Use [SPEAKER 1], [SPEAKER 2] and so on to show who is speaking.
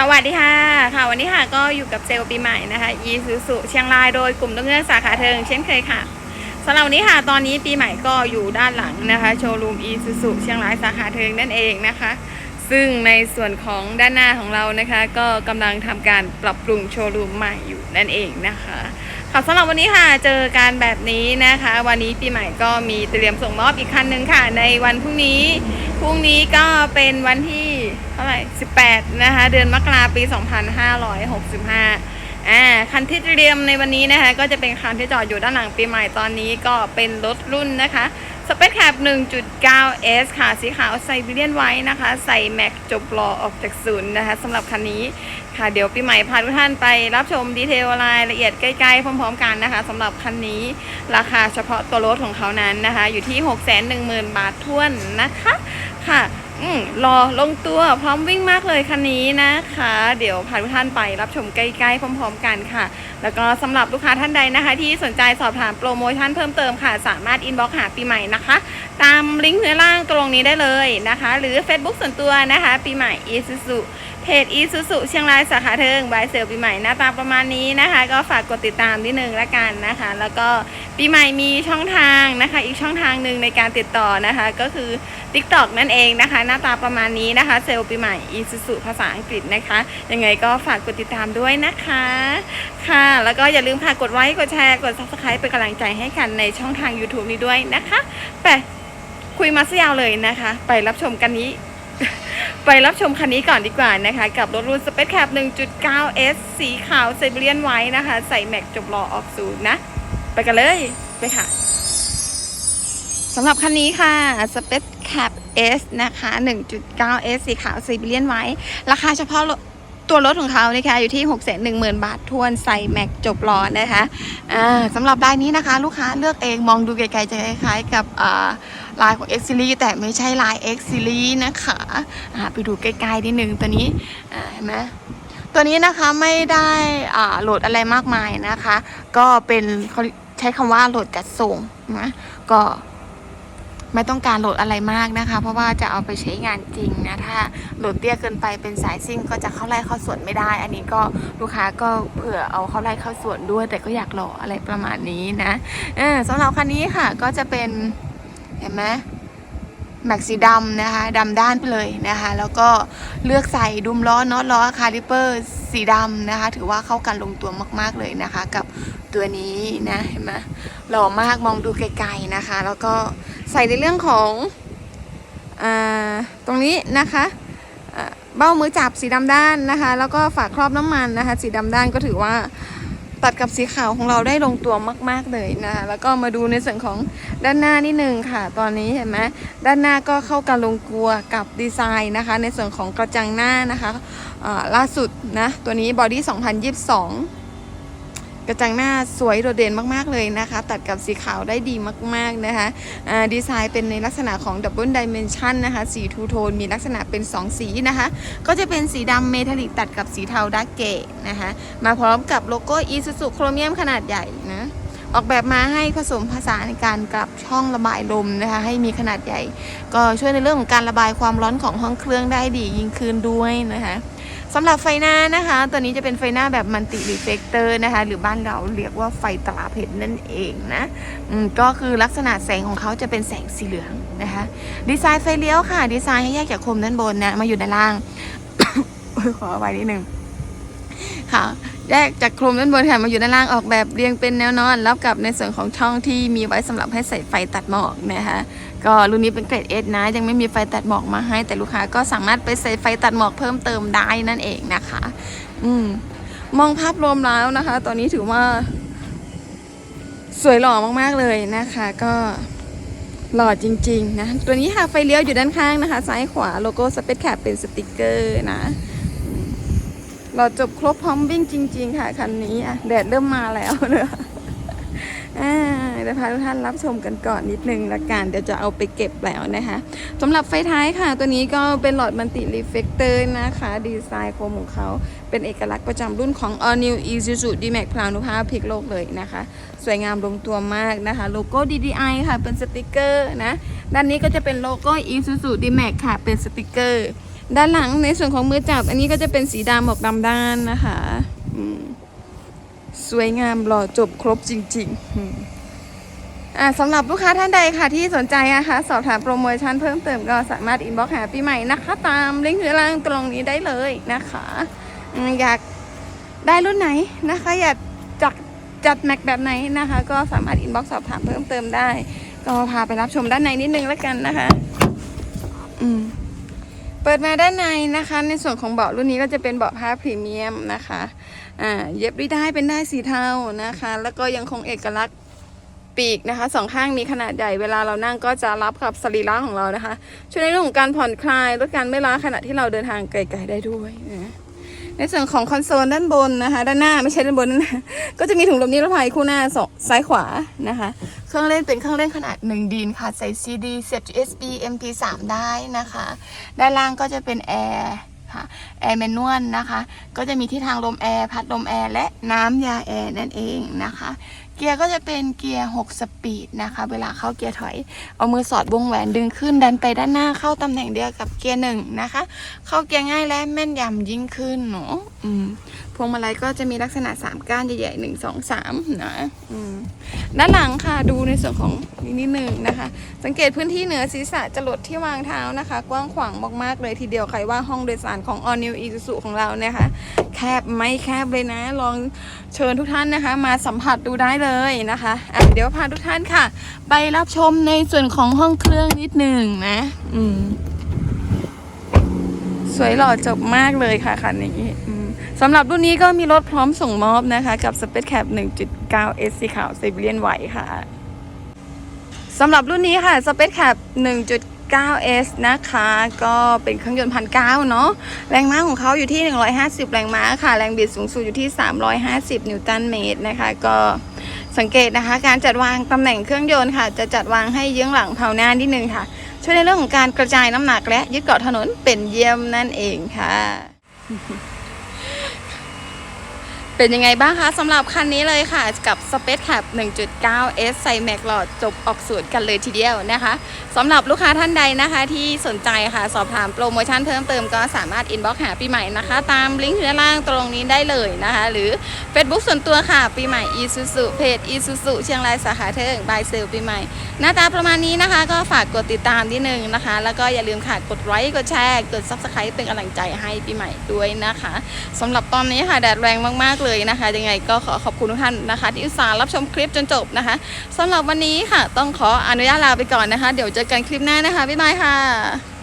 [SPEAKER 1] สวัสดีค่ะค่ะ วันนี้ค่ะก็อยู่กับเซลล์ปีใหม่นะคะ e s u s u เชียงรายโดยกลุ่มต้นเงื่อนสาขาเทิงเช่นเคยค่ะสำหรับวันนี้ค่ะตอนนี้ปีใหม่ก็อยู่ด้านหลังนะคะโชว์รูมอีซูสุเชียงรายสาขาเทิงนั่นเองนะคะ ซึ่งในส่วนของด้านหน้าของเรานะคะ ก็กำลังทำการปรับปรุงโชว์รูมใหม่อยู่นั่นเองนะคะ ค่ะสำหรับวันนี้ค่ะเจอการแบบนี้นะคะ วันนี้ปีใหม่ก็มีเตรียมส่งมอบอีกคันหนึ่งค่ะ ในวันพรุ่งนี้พรุ่งนี้ก็เป็นวันที่เท่าไหร่18 นะคะ เดือนมกราปี 2565อ่าคันที่เตรียมในวันนี้นะคะ ก็จะเป็นคันที่จอดอยู่ด้านหลังปีใหม่ตอนนี้ก็เป็นรถรุ่นนะคะ สเปคแคป 1.9S ค่ะ สีขาวไซบีเรียนไว้นะคะ ใส่แม็กจบรอออกจากศูนย์นะคะสำหรับคันนี้ค่ะ เดี๋ยวปีใหม่พาทุกท่านไปรับชมดีเทลรายละเอียดใกล้ๆ พร้อมๆกันนะคะสำหรับคันนี้ราคาเฉพาะตัวรถของเขานั้นนะคะ อยู่ที่ 610,000 บาทท้วนนะคะค่ะ อืมรอลงตัวพร้อมวิ่งมากเลยคันนี้นะคะ เดี๋ยวพาทุกท่านไปรับชมใกล้ๆพร้อม ๆ กันค่ะ แล้วก็สำหรับลูกค้าท่านใดนะคะ ที่สนใจสอบถามโปรโมชั่นเพิ่มเติมค่ะ สามารถอินบ็อกหาปีใหม่นะคะ ตามลิงก์เนื้อล่างตรงนี้ได้เลยนะคะ หรือ Facebook ส่วนตัวนะคะ ปีใหม่ e s u s u เพจ e s u s u เชียงรายสาขาเทิงบายเซลปีใหม่หน้าตาประมาณนี้นะคะ ก็ฝากกดติดตามนิดนึงละกันนะคะ แล้วก็ปีใหม่มีช่องทางนะคะ อีกช่องทางหนึ่งในการติดต่อนะคะ ก็คือ TikTok นั่นเองนะคะ หน้าตาประมาณนี้นะคะ เซลปีใหม่ e s u s u ภาษาอังกฤษนะคะยังไงก็ฝากกดติดตามด้วยนะคะค่ะ แล้วก็อย่าลืมค่ะกดไลค์กดแชร์กด Subscribe เป็นกำลังใจให้กันในช่องทาง YouTube นี้ด้วยนะคะไปคุยมาซะยาวเลยนะคะ ไปรับชมกันนี้ ไปรับชมคันนี้ก่อนดีกว่านะคะ กับรถรุ่นสเปซแคป 1.9S สีขาวไซบีเรียนไว้นะคะ ใส่แม็กจบรอออกศูนนะ ไปกันเลยไปค่ะสำหรับคันนี้ค่ะ Space Cap S นะคะ 1.9S สีขาวไซบีเรียนไว้ ราคาเฉพาะตัวรถของเขานะคะอยู่ที่ 610,000 บาททวนใส่แม็กจบรอนะคะอ่าสำหรับรายนี้นะคะ ลูกค้าเลือกเองมองดูไกลๆจะคล้ายๆกับอ่า ลายของ X Series แต่ไม่ใช่ลาย X Series นะคะไปดูใกล้ๆนิดนึงตัวนี้เห็นไหมตัวนี้นะคะไม่ได้โหลดอะไรมากมายนะคะ ก็เป็นเขาใช้คำว่าโหลดจัดส่งนะก็ไม่ต้องการโหลดอะไรมากนะคะ เพราะว่าจะเอาไปใช้งานจริงนะ ถ้าโหลดเตี้ยเกินไปเป็นสายซิ่งก็จะเข้าไล่เข้าสวนไม่ได้ อันนี้ก็ลูกค้าก็เผื่อเอาเข้าไล่เข้าสวนด้วย แต่ก็อยากหล่ออะไรประมาณนี้นะเออสำหรับคันนี้ค่ะก็จะเป็น ห็นไหมแม็กสีดำนะคะดำด้านไปเลยนะคะ แล้วก็เลือกใส่ดุมล้อน็อตล้อคาลิเปอร์สีดำนะคะ ถือว่าเข้ากันลงตัวมากๆเลยนะคะ กับตัวนี้นะเห็นไหมหล่อมากมองดูไกลๆนะคะ แล้วก็ใส่ในเรื่องของอตรงนี้นะคะเบ้ามือจับสีดำด้านนะคะ แล้วก็ฝาครอบน้ำมันนะคะ สีดำด้านก็ถือว่า ตัดกับสีขาวของเราได้ลงตัวมาก ๆเลยนะคะแล้วก็มาดูในส่วนของด้านหน้านิดนึงค่ะ ตอนนี้เห็นไหมด้านหน้าก็เข้ากันลงตัวกับดีไซน์นะคะ ในส่วนของกระจังหน้านะคะล่าสุดนะตัวนี้บอดี้2022 กระจังหน้าสวยโดดเด่นมากๆเลยนะคะ ตัดกับสีขาวได้ดีมากๆนะคะดีไซน์เป็นในลักษณะของดับเบิลดิเมนชันนะคะสีทูโทนมีลักษณะเป็น 2 สีนะคะ ก็จะเป็นสีดำเมทัลลิกตัดกับสีเทาดาร์กเกตนะคะมาพร้อมกับโลโก้อีซูซูโครเมียมขนาดใหญ่นะออกแบบมาให้ผสมผสานในการกลับช่องระบายลมนะคะ ให้มีขนาดใหญ่ ก็ช่วยในเรื่องของการระบายความร้อนของห้องเครื่องได้ดียิ่งขึ้นด้วยนะคะ สำหรับไฟหน้านะคะ ตัวนี้จะเป็นไฟหน้าแบบมันติรีเฟกเตอร์นะคะ หรือบ้านเราเรียกว่าไฟตราเพชรนั่นเองนะก็คือลักษณะแสงของเขาจะเป็นแสงสีเหลืองนะคะ ดีไซน์ไฟเลี้ยวค่ะ ดีไซน์ให้แยกจากคมด้านบนนะ มาอยู่ด้านล่างขอเอาไว้นิดนึงค่ะ แยกจากโครมด้านบนค่ะมาอยู่ด้านล่างออกแบบเรียงเป็นแนวนอนรับกับในส่วนของช่องที่มีไว้สำหรับให้ใส่ไฟตัดหมอกนะคะก็รุ่นนี้เป็นเกรดเอสนะ ยังไม่มีไฟตัดหมอกมาให้ แต่ลูกค้าก็สามารถไปใส่ไฟตัดหมอกเพิ่มเติมได้นั่นเองนะคะ อืมมองภาพรวมแล้วนะคะ ตอนนี้ถือว่า สวยหล่อมากๆเลยนะคะ ก็หล่อจริง ๆ นะ ตัวนี้ค่ะไฟเลี้ยวอยู่ด้านข้างนะคะ ซ้ายขวาโลโก้สเปซแคปเป็นสติกเกอร์นะ เราจบครบพร้อมวิ่งจริง ๆ ค่ะคันนี้อะแดดเริ่มมาแล้วเนอะอ่าเดี๋ยวพาทุกท่านรับชมกันก่อนนิดนึงละกันเดี๋ยวจะเอาไปเก็บแล้วนะคะสำหรับไฟท้ายค่ะ ตัวนี้ก็เป็นหลอดมันติรีเฟกเตอร์นะคะ ดีไซน์โคมของเขาเป็นเอกลักษณ์ประจำรุ่นของ All New Isuzu D-Max พลาวนุภาพพลิกโลกเลยนะคะ สวยงามลงตัวมากนะคะ โลโก้ DDI ค่ะเป็นสติกเกอร์นะ ด้านนี้ก็จะเป็นโลโก้ Isuzu D-Max ค่ะเป็นสติกเกอร์ ด้านหลังในส่วนของมือจับ อันนี้ก็จะเป็นสีดำออกดำด้านนะคะสวยงามหล่อจบครบจริงๆอ่าสำหรับลูกค้าท่านใดค่ะที่สนใจนะคะสอบถามโปรโมชั่นเพิ่มเติมก็สามารถอินบ็อกซ์หาปีใหม่นะคะ ตามลิงก์ที่ล่างตรงนี้ได้เลยนะคะอยากได้รุ่นไหนนะคะ อยากจัดจัดแม็กแบบไหนนะคะ ก็สามารถอินบ็อกซ์สอบถามเพิ่มเติมได้ ก็พาไปรับชมด้านในนิดนึงแล้วกันนะคะ อืม เปิดมาด้านในนะคะ ในส่วนของเบาะรุ่นนี้ก็จะเป็นเบาะผ้าพรีเมียมนะคะอ่าเย็บด้วยได้เป็นได้สีเทานะคะ แล้วก็ยังคงเอกลักษณ์ปีกนะคะสองข้างมีขนาดใหญ่เวลาเรานั่งก็จะรับกับสรีระของเรานะคะ ช่วยในเรื่องของการผ่อนคลายลดการเมื่อยล้าขณะที่เราเดินทางไกลๆได้ด้วยนะ ในส่วนของคอนโซลด้านบนนะคะ ด้านหน้าไม่ใช่ด้านบนนะก็จะมีถุงลมนิรภัยคู่หน้าสองซ้ายขวานะคะ เครื่องเล่นเป็นเครื่องเล่นขนาด 1 ดินค่ะ ใส่ CD เสียบ USB MP3 ได้นะคะ ด้านล่างก็จะเป็นแอร์ค่ะแอร์แมนนวลนะคะ ก็จะมีที่ทางลมแอร์พัดลมแอร์และน้ำยาแอร์นั่นเองนะคะ เกียร์ก็จะเป็นเกียร์ 6 สปีดนะคะ เวลาเข้าเกียร์ถอย เอามือสอดวงแหวนดึงขึ้นดันไปด้านหน้าเข้าตำแหน่งเดียวกับเกียร์หนึ่งนะคะ เข้าเกียร์ง่ายและแม่นยำยิ่งขึ้นเนาะพวงมาลัยก็จะมีลักษณะ 3 ก้านใหญ่ๆหนึ่งสองสามนะด้านหลังค่ะดูในส่วนของนิดหนึ่งนะคะ สังเกตพื้นที่เหนือศีรษะจรดที่วางเท้านะคะ กว้างขวางมากๆเลยทีเดียวใครว่าห้องโดยสารของ All New Isuzu ของเรานะคะ แคบไม่แคบเลยนะ ลองเชิญทุกท่านนะคะ มาสัมผัสดูได้เลยนะคะะเดี๋ยวพาทุกท่านค่ะ ไปรับชมในส่วนของห้องเครื่องนิดหนึ่งนะ อืมสวยหล่อจบมากเลยค่ะคันนี้สำหรับรุ่นนี้ก็มีรถพร้อมส่งมอบนะคะ กับ Space Cab 1.9 S สีขาวเซบีเบียนไหวค่ะสำหรับรุ่นนี้ค่ะ Space Cab 1.9 9S นะคะ ก็เป็นเครื่องยนต์พันเก้าเนาะแรงม้าของเขาอยู่ที่ 150 แรงม้าค่ะ แรงบิดสูงสุดอยู่ที่ 350 นิวตันเมตรนะคะ ก็สังเกตนะคะ การจัดวางตำแหน่งเครื่องยนต์ค่ะ จะจัดวางให้เยื้องหลังเผาหน้านิดนึงค่ะ ช่วยในเรื่องของการกระจายน้ำหนักและยึดเกาะถนนเป็นเยี่ยมนั่นเองค่ะ เป็นยังไงบ้างคะสำหรับคันนี้เลยค่ะกับ Space Cap 1.9S ใส่แม็กหลอดจบออกสูตรกันเลยทีเดียวนะคะสำหรับลูกค้าท่านใดนะคะที่สนใจค่ะสอบถามโปรโมชั่นเพิ่มเติมก็สามารถอินบ็อกหาปีใหม่นะคะ ตามลิงก์ด้านล่างตรงนี้ได้เลยนะคะ หรือ Facebook ส่วนตัวค่ะปีใหม่ Isuzu เพจ Isuzu เชียงรายสาขาเทิงบายเซลปีใหม่ หน้าตาประมาณนี้นะคะ ก็ฝากกดติดตามนิดนึงนะคะ แล้วก็อย่าลืมค่ะกดไลค์กดแชร์กด Subscribe เป็นกำลังใจให้ปีใหม่ด้วยนะคะสำหรับตอนนี้ค่ะแดดแรงมากๆเลยนะคะ ยังไงก็ขอขอบคุณทุกท่านนะคะ ที่อุตส่าห์รับชมคลิปจนจบนะคะสำหรับวันนี้ค่ะ ต้องขออนุญาตลาไปก่อนนะคะ เดี๋ยวเจอกันคลิปหน้านะคะบ๊ายบายค่ะ